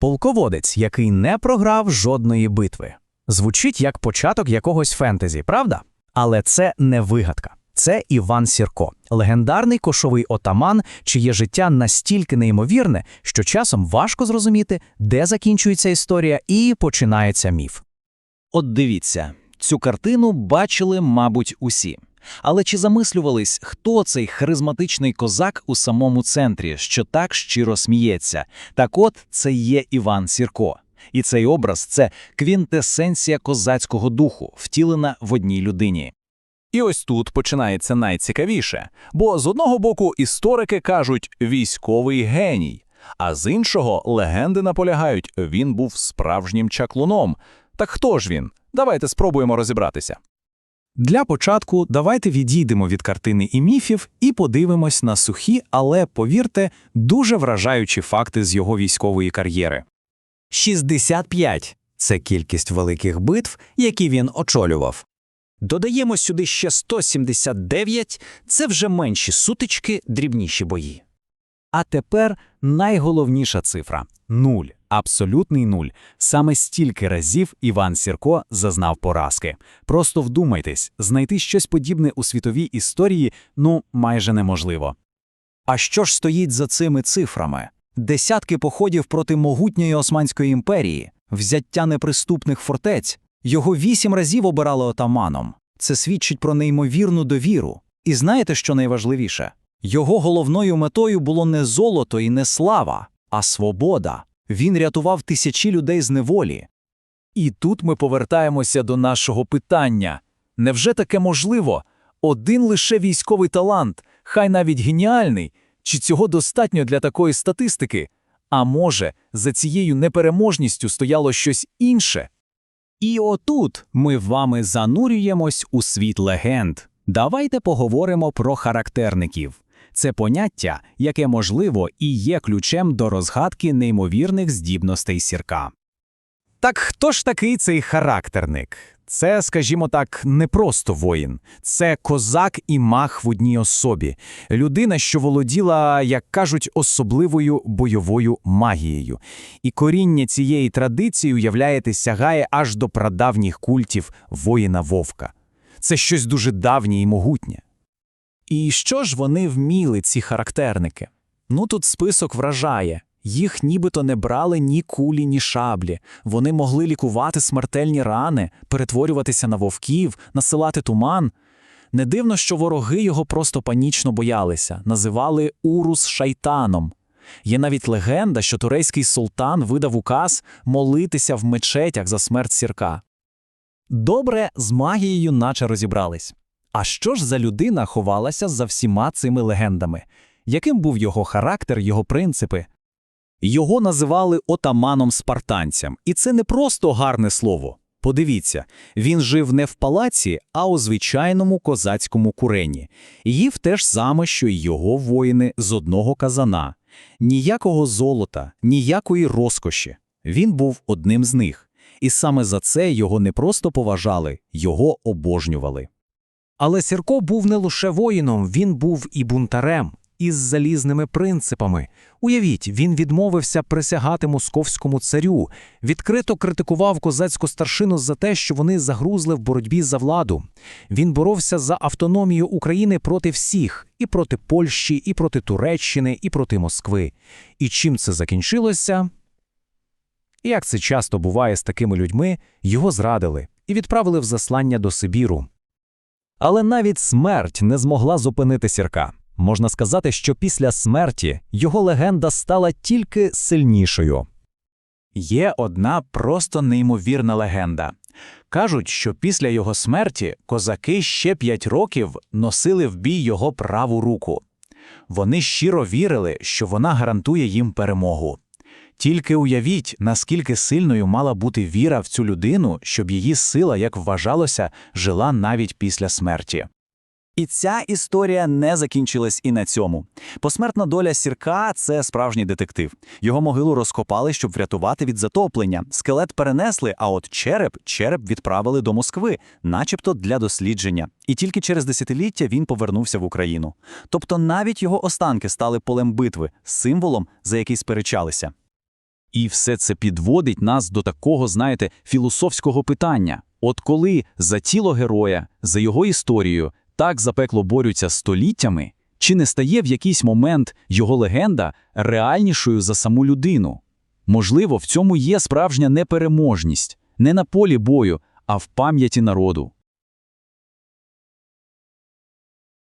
Полководець, який не програв жодної битви. Звучить як початок якогось фентезі, правда? Але це не вигадка. Це Іван Сірко, легендарний кошовий отаман, чиє життя настільки неймовірне, що часом важко зрозуміти, де закінчується історія і починається міф. От дивіться, цю картину бачили, мабуть, усі. Але чи замислювались, хто цей харизматичний козак у самому центрі, що так щиро сміється? Так от, це є Іван Сірко. І цей образ це квінтесенція козацького духу, втілена в одній людині. І ось тут починається найцікавіше, бо з одного боку історики кажуть військовий геній, а з іншого легенди наполягають, він був справжнім чаклуном. Так хто ж він? Давайте спробуємо розібратися. Для початку давайте відійдемо від картини і міфів і подивимось на сухі, але, повірте, дуже вражаючі факти з його військової кар'єри. 65 – це кількість великих битв, які він очолював. Додаємо сюди ще 179 – це вже менші сутички, дрібніші бої. А тепер найголовніша цифра – нуль, абсолютний нуль. Саме стільки разів Іван Сірко зазнав поразки. Просто вдумайтесь, знайти щось подібне у світовій історії ну майже неможливо. А що ж стоїть за цими цифрами? Десятки походів проти могутньої Османської імперії, взяття неприступних фортець. Його вісім разів обирали отаманом. Це свідчить про неймовірну довіру. І знаєте, що найважливіше? Його головною метою було не золото і не слава, а свобода. Він рятував тисячі людей з неволі. І тут ми повертаємося до нашого питання. Невже таке можливо? Один лише військовий талант, хай навіть геніальний, чи цього достатньо для такої статистики? А може, за цією непереможністю стояло щось інше? І отут ми вами занурюємось у світ легенд. Давайте поговоримо про характерників. Це поняття, яке можливо і є ключем до розгадки неймовірних здібностей сірка. Так хто ж такий цей характерник? Це, скажімо так, не просто воїн, це козак і мах в одній особі, людина, що володіла, як кажуть, особливою бойовою магією. І коріння цієї традиції, уявляєте, сягає аж до прадавніх культів воїна вовка. Це щось дуже давнє і могутнє. І що ж вони вміли, ці характерники? Ну тут список вражає. Їх нібито не брали ні кулі, ні шаблі. Вони могли лікувати смертельні рани, перетворюватися на вовків, насилати туман. Не дивно, що вороги його просто панічно боялися, називали Урус шайтаном. Є навіть легенда, що турецький султан видав указ молитися в мечетях за смерть сірка. Добре, з магією наче розібрались. А що ж за людина ховалася за всіма цими легендами? Яким був його характер, його принципи? Його називали отаманом спартанцям, і це не просто гарне слово. Подивіться, він жив не в палаці, а у звичайному козацькому курені. Їв теж саме, що й його воїни з одного казана. Ніякого золота, ніякої розкоші. Він був одним з них. І саме за це його не просто поважали, його обожнювали. Але Сірко був не лише воїном, він був і бунтарем, із залізними принципами. Уявіть, він відмовився присягати московському царю, відкрито критикував козацьку старшину за те, що вони загрузли в боротьбі за владу. Він боровся за автономію України проти всіх і проти Польщі, і проти Туреччини, і проти Москви. І чим це закінчилося? Як це часто буває з такими людьми, його зрадили і відправили в заслання до Сибіру. Але навіть смерть не змогла зупинити сірка. Можна сказати, що після смерті його легенда стала тільки сильнішою. Є одна просто неймовірна легенда. Кажуть, що після його смерті козаки ще п'ять років носили в бій його праву руку. Вони щиро вірили, що вона гарантує їм перемогу. Тільки уявіть, наскільки сильною мала бути віра в цю людину, щоб її сила, як вважалося, жила навіть після смерті. І ця історія не закінчилась і на цьому. Посмертна доля сірка це справжній детектив. Його могилу розкопали, щоб врятувати від затоплення. Скелет перенесли, а от череп череп відправили до Москви, начебто для дослідження. І тільки через десятиліття він повернувся в Україну. Тобто навіть його останки стали полем битви, символом, за який сперечалися. І все це підводить нас до такого, знаєте, філософського питання. От коли за тіло героя, за його історією так запекло борються століттями, чи не стає в якийсь момент його легенда реальнішою за саму людину? Можливо, в цьому є справжня непереможність, не на полі бою, а в пам'яті народу.